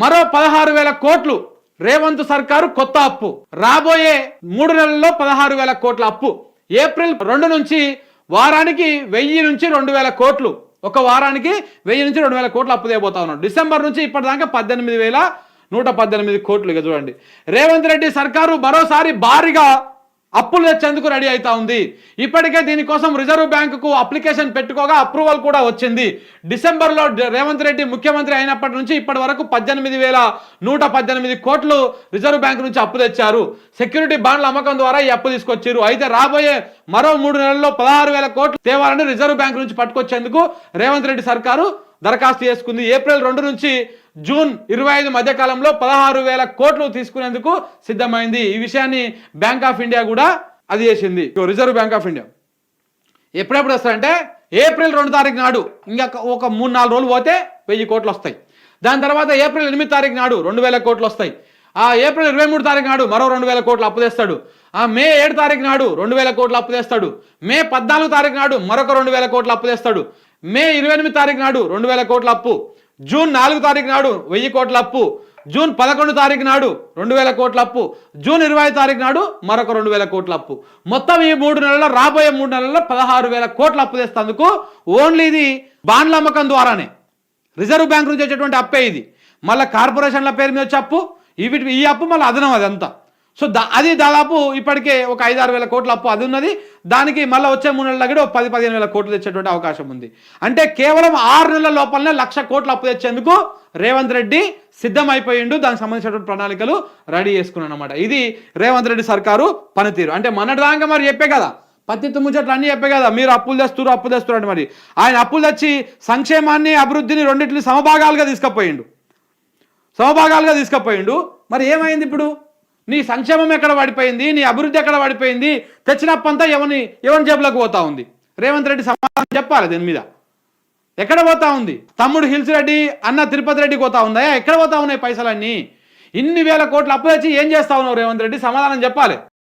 మరో పదహారు వేల కోట్లు రేవంత్ సర్కారు కొత్త అప్పు. రాబోయే మూడు నెలల్లో పదహారు వేల కోట్ల అప్పు. ఏప్రిల్ రెండు నుంచి వారానికి వెయ్యి నుంచి రెండు వేల కోట్లు. ఒక వారానికి వెయ్యి నుంచి రెండు వేల కోట్లు అప్పు తేబోతా ఉన్నాడు డిసెంబర్ నుంచి ఇప్పటిదాకా పద్దెనిమిది వేల నూట పద్దెనిమిది కోట్లు ఇక చూడండి. రేవంత్ రెడ్డి సర్కారు మరోసారి భారీగా అప్పులు తెచ్చేందుకు రెడీ అవుతా ఉంది. ఇప్పటికే దీనికోసం రిజర్వ్ బ్యాంకుకు అప్లికేషన్ పెట్టుకోగా అప్రూవల్ కూడా వచ్చింది. డిసెంబర్లో రేవంత్ రెడ్డి ముఖ్యమంత్రి అయినప్పటి నుంచి ఇప్పటి వరకు పద్దెనిమిది వేల నూట పద్దెనిమిది కోట్లు రిజర్వ్ బ్యాంక్ నుంచి అప్పు తెచ్చారు. సెక్యూరిటీ బాండ్ల అమ్మకం ద్వారా ఈ అప్పు తీసుకొచ్చారు అయితే రాబోయే మరో మూడు నెలల్లో పదహారు వేల కోట్లు తేవాలని రిజర్వ్ బ్యాంక్ నుంచి పట్టుకొచ్చేందుకు రేవంత్ రెడ్డి సర్కారు దరఖాస్తు చేసుకుంది. ఏప్రిల్ రెండు నుంచి జూన్ ఇరవై ఐదు మధ్యకాలంలో పదహారు వేల కోట్లు తీసుకునేందుకు సిద్ధమైంది. ఈ విషయాన్ని బ్యాంక్ ఆఫ్ ఇండియా కూడా అది చేసింది. రిజర్వ్ బ్యాంక్ ఆఫ్ ఇండియా ఎప్పుడెప్పుడు వస్తాయంటే ఏప్రిల్ రెండు తారీఖు నాడు. ఇంకా ఒక మూడు నాలుగు రోజులు పోతే వెయ్యి కోట్లు వస్తాయి. దాని తర్వాత ఏప్రిల్ ఎనిమిది తారీఖు నాడు రెండు వేల కోట్లు వస్తాయి. ఆ ఏప్రిల్ ఇరవై మూడు తారీఖు నాడు మరో రెండు వేల కోట్లు అప్పు తెస్తాడు. ఆ మే ఏడు తారీఖు నాడు రెండు వేల కోట్లు అప్పు తెస్తాడు. మే పద్నాలుగు తారీఖు నాడు మరొక రెండు వేల కోట్లు అప్పు తెస్తాడు. మే ఇరవై ఎనిమిది తారీఖు నాడు రెండు వేల కోట్ల అప్పు. జూన్ నాలుగు తారీఖు నాడు వెయ్యి కోట్ల అప్పు జూన్ పదకొండు తారీఖు నాడు రెండు వేల కోట్ల అప్పు జూన్ ఇరవై తారీఖు నాడు మరొక రెండు వేల కోట్ల అప్పు. మొత్తం ఈ మూడు నెలల్లో రాబోయే మూడు నెలల్లో పదహారు వేల కోట్ల అప్పు తెస్తందుకు ఓన్లీ ఇది బాండ్ల అమ్మకం ద్వారానే. రిజర్వ్ బ్యాంక్ నుంచి వచ్చేటువంటి అప్పే ఇది. మళ్ళీ కార్పొరేషన్ల పేరు మీద వచ్చే అప్పు ఇవి ఈ అప్పు మళ్ళీ అదనం అదంతా. సో దా అది దాదాపు ఇప్పటికే ఒక ఐదు ఆరు వేల కోట్ల అప్పు అది ఉన్నది. దానికి మళ్ళీ వచ్చే మూడు నెలల దగ్గర ఒక పది పదిహేను వేల కోట్లు తెచ్చేటువంటి అవకాశం ఉంది. అంటే కేవలం ఆరు నెలల లోపలనే లక్ష కోట్ల అప్పు తెచ్చేందుకు రేవంత్ రెడ్డి సిద్ధమైపోయిండు. దానికి సంబంధించినటువంటి ప్రణాళికలు రెడీ చేసుకున్నాను అనమాట ఇది రేవంత్ రెడ్డి సర్కారు పనితీరు. అంటే మొన్నటిదాకా మరి చెప్పే కదా పత్తి ముచ్చట్లు అన్నీ చెప్పే కదా మీరు అప్పులు తెస్తారు అప్పులు తెస్తున్నారు అంటే మరి. ఆయన అప్పులు తెచ్చి సంక్షేమాన్ని అభివృద్ధిని రెండింటిని సమభాగాలుగా తీసుకుపోయిండు. సమభాగాలుగా తీసుకుపోయిండు. మరి ఏమైంది ఇప్పుడు? నీ సంక్షేమం ఎక్కడ పడిపోయింది నీ అభివృద్ధి ఎక్కడ పడిపోయింది తెచ్చినప్పంతా ఎవని ఎవరి జేబులకు పోతా ఉంది? రేవంత్ రెడ్డి సమాధానం చెప్పాలి దీని మీద. ఎక్కడ పోతా ఉంది? తమ్ముడు హిల్స్ రెడ్డి అన్న తిరుపతి రెడ్డి పోతా ఉందా? ఎక్కడ పోతా ఉన్నాయి పైసలన్నీ? ఇన్ని వేల కోట్లు అప్పు తెచ్చి ఏం చేస్తా ఉన్నావు రేవంత్ రెడ్డి? సమాధానం చెప్పాలి.